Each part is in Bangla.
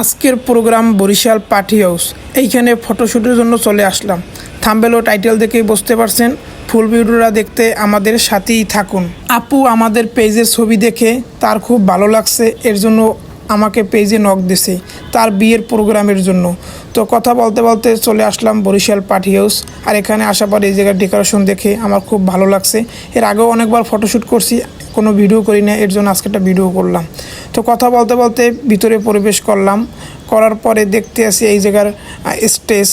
আজকের প্রোগ্রাম বরিশাল পার্টি হাউস। এইখানে ফটোশ্যুটের জন্য চলে আসলাম। থাম্বেল ও টাইটেল দেখেই বুঝতে পারছেন, ফুল ভিডিওটা দেখতে আমাদের সাথেই থাকুন। আপু আমাদের পেজের ছবি দেখে তার খুব ভালো লাগছে, এর জন্য আমাকে পেজে নক দিছে তার বিয়ের প্রোগ্রামের জন্য। তো কথা বলতে বলতে চলে আসলাম বরিশাল পার্টি হাউস আর এখানে আসার পর এই জায়গার ডেকোরেশন দেখে আমার খুব ভালো লাগছে। এর আগেও অনেকবার ফটোশ্যুট করছি, কোনো ভিডিও করি না, এর জন্য আজকে একটা ভিডিও করলাম। তো কথা বলতে বলতে ভিতরে প্রবেশ করলাম, করার পরে দেখতে আসি এই জায়গার স্টেজ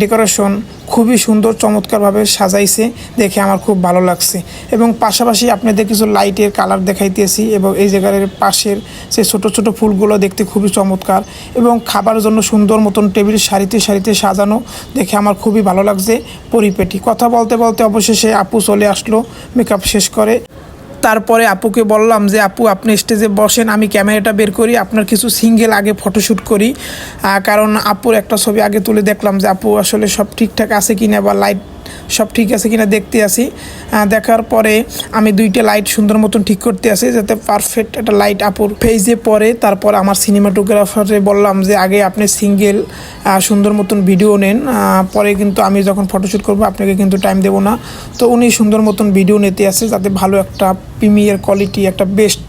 ডেকোরেশন খুবই সুন্দর, চমৎকারভাবে সাজাইছে, দেখে আমার খুব ভালো লাগছে। এবং পাশাপাশি আপনাদের কিছু লাইটের কালার দেখাইতেছি এবং এই জায়গার পাশের যে ছোট ছোট ফুলগুলো দেখতে খুবই চমৎকার এবং খাবার জন্য সুন্দর মতন টেবিল সারিতে সারিতে সাজানো, দেখে আমার খুবই ভালো লাগছে পরিপেটি। কথা বলতে বলতে অবশেষে আপু চলে আসলো মেকআপ শেষ করে। তারপরে আপুকে বললাম যে, আপু, আপনি স্টেজে বসেন, আমি ক্যামেরাটা বের করি, আপনার কিছু সিঙ্গেল আগে ফটোশ্যুট করি। কারণ আপুর একটা ছবি আগে তুলে দেখলাম যে, আপু, আসলে সব ঠিকঠাক আছে কিনা বা লাইট সব ঠিক আছে কিনা দেখতে আসি। দেখার পরে আমি দুইটা লাইট সুন্দর মতন ঠিক করতে আসি যাতে পারফেক্ট একটা লাইট আপুর ফেজে পরে তারপর আমার সিনেমাটোগ্রাফারে বললাম যে, আগে আপনি সিঙ্গেল সুন্দর মতন ভিডিও নেন। পরে কিন্তু আমি যখন ফটোশ্যুট করব, আপনাকে কিন্তু টাইম দেবো না। তো উনি সুন্দর মতন ভিডিও নিতে আসে যাতে ভালো একটা প্রিমিয়ার কোয়ালিটি একটা বেস্ট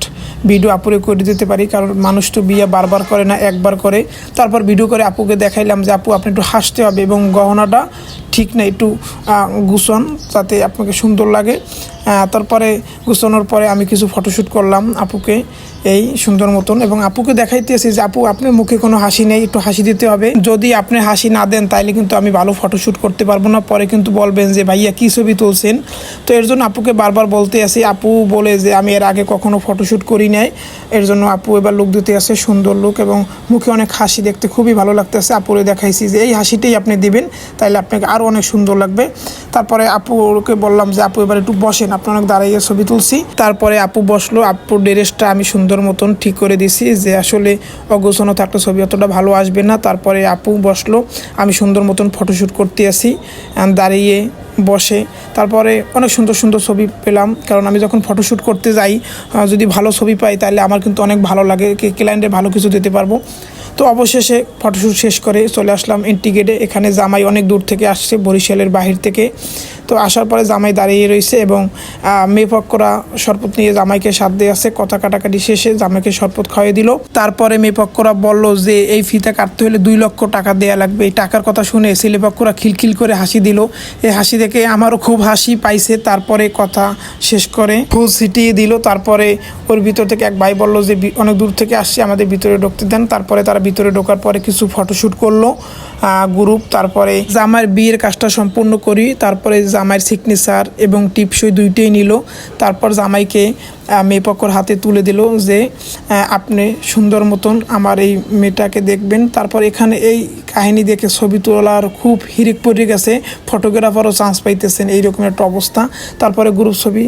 ভিডিও আপুরে করে দিতে পারি। কারণ মানুষ তো বিয়ে বারবার করে না, একবার করে। তারপর ভিডিও করে আপুকে দেখাইলাম যে, আপু, আপনি একটু হাসতে হবে এবং গহনাটা ঠিক না, একটু গুছন যাতে আপনাকে সুন্দর লাগে। তারপরে গুছানোর পরে আমি কিছু ফটোশ্যুট করলাম আপুকে, এই সুন্দর মতন। এবং আপুকে দেখাইতেছি যে, আপু, আপনার মুখে কোনো হাসি নেই, একটু হাসি দিতে হবে। যদি আপনি হাসি না দেন, তাইলে কিন্তু আমি ভালো ফটোশ্যুট করতে পারব না। পরে কিন্তু বলবেন যে, ভাইয়া, কী ছবি তুলছেন? তো এর জন্য আপুকে বারবার বলতে আসি, আপু বলে যে, আমি এর আগে কখনো ফটোশ্যুট করি নাই। এর জন্য আপু এবার লুক দিতে আসে, সুন্দর লুক এবং মুখে অনেক হাসি দেখতে খুবই ভালো লাগতেছে। আপুরে দেখাইছি যে, এই হাসিটাই আপনি দিবেন, তাইলে আপনাকে আরও অনেক সুন্দর লাগবে। তারপরে আপুকে বললাম যে, আপু, এবার একটু বসেন আপনি অনেক দাঁড়াইয়ে ছবি তুলছি। তারপরে আপু বসল আপুর ড্রেসটা আমি সুন্দর মতন ঠিক করে দিছি যে, আসলে অগোছানো থাকলে ছবি অতটা ভালো আসবে না। তারপরে আপু বসল, আমি সুন্দর মতন ফটোশ্যুট করতে আসি দাঁড়িয়ে বসে। তারপরে অনেক সুন্দর সুন্দর ছবি পেলাম, কারণ আমি যখন ফটোশ্যুট করতে যাই যদি ভালো ছবি পাই, তাহলে আমার কিন্তু অনেক ভালো লাগে ক্লায়েন্টে ভালো কিছু দিতে পারব। তো অবশেষে ফটোশ্যুট শেষ করে চলে আসলাম এন্টিগেটে এখানে জামাই অনেক দূর থেকে আসছে বরিশালের বাহির থেকে। তো আসার পরে জামাই দাঁড়িয়ে রয়েছে এবং আহ, মেয়ে পক্ষরা শরবত নিয়ে জামাইকে সাথ দিয়ে আসছে কথা কাটাকাটি শেষে জামাইকে শরবত খাইয়ে দিল। তারপরে মেয়ে পক্ষরা বলল যে এই ফিতা কাটতে হলে দুই লক্ষ টাকা দেয়া লাগবে। এই টাকার কথা শুনে ছেলে পক্ষরা খিলখিল করে হাসি দিল। এই হাসি দেখে আমারও খুব হাসি পাইছে। তারপরে কথা শেষ করে ফুল ছিটিয়ে দিল। তারপরে ওর ভিতর থেকে এক ভাই বলল যে অনেক দূর থেকে আসছে আমাদের ভিতরে ঢুকতে দেন। তারপরে তারা ভিতরে ঢোকার পরে কিছু ফটোশ্যুট করল গ্রুপ তারপরে জামাইয়ের বিয়ের কাজটা সম্পূর্ণ করি, তারপরে জামাইয়ের সিগনেচার এবং টিপসই দুইটাই নিল, তারপর জামাইকে মেয়ে পক্ষর হাতে তুলে দিল যে আপনি সুন্দর মতন আমার এই মেয়েটাকে দেখবেন। তারপর এখানে এই কাহিনী দেখে ছবি তোলার খুব হিরিক পড়ে গেছে। ফটোগ্রাফারও চান্স পাইতেছেন এইরকম একটা অবস্থা। তারপরে গ্রুপ ছবি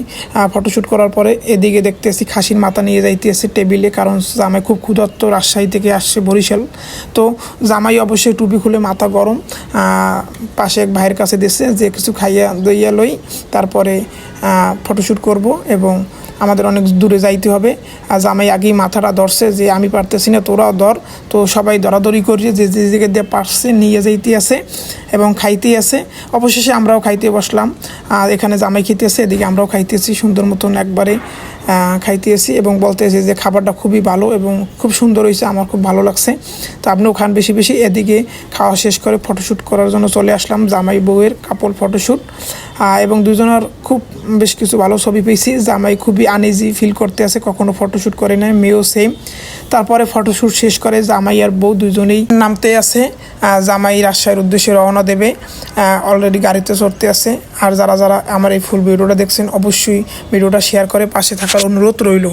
ফটোশ্যুট করার পরে এদিকে দেখতেছি খাসির মাথা নিয়ে যাইতেছে টেবিলে, কারণ জামাই খুব ক্ষুধার্ত, রাজশাহী থেকে আসছে বরিশাল। তো জামাই অবশ্যই টুপি খুলে মাথা গরম পাশে এক ভাইয়ের কাছে দিচ্ছে যে, কিছু খাইয়া দইয়া লই, তারপরে ফটোশ্যুট করব এবং আমাদের অনেক দূরে যাইতে হবে। আর জামাই আগেই মাথাটা ধরছে যে আমি পারতেছি না, তোরাও ধর। তো সবাই দরাদরি করছে যে যে জায়গায় দিয়ে পারছে নিয়ে যাইতে আছে এবং খাইতেই আছে। অবশেষে আমরাও খাইতে বসলাম। আর এখানে জামাই খেতেছে, এদিকে আমরাও খাইতেছি, সুন্দর মতন একবারে খাইতেছি এবং বলতেছি যে খাবারটা খুবই ভালো এবং খুব সুন্দর হয়েছে, আমার খুব ভালো লাগছে। তো আপনিও খান বেশি বেশি। এদিকে খাওয়া শেষ করে ফটোশ্যুট করার জন্য চলে আসলাম জামাই বউয়ের কাপড় ফটোশ্যুট এবং দুজনের খুব বেশ কিছু ভালো ছবি পেয়েছি জামাই খুবই আনইজি ফিল করতে আছে কখনো ফটোশ্যুট করে নেয় মেয়েও সেম তারপরে ফটোশ্যুট শেষ করে জামাই আর বউ দুজনেই নামতে আছে জামাই রাজশাহীর উদ্দেশ্যে রওনা দেবে অলরেডি গাড়িতে চড়তে আছে আর যারা যারা আমার এই ফুল ভিডিওটা দেখছেন, অবশ্যই ভিডিওটা শেয়ার করে পাশে থাকার অনুরোধ রইল।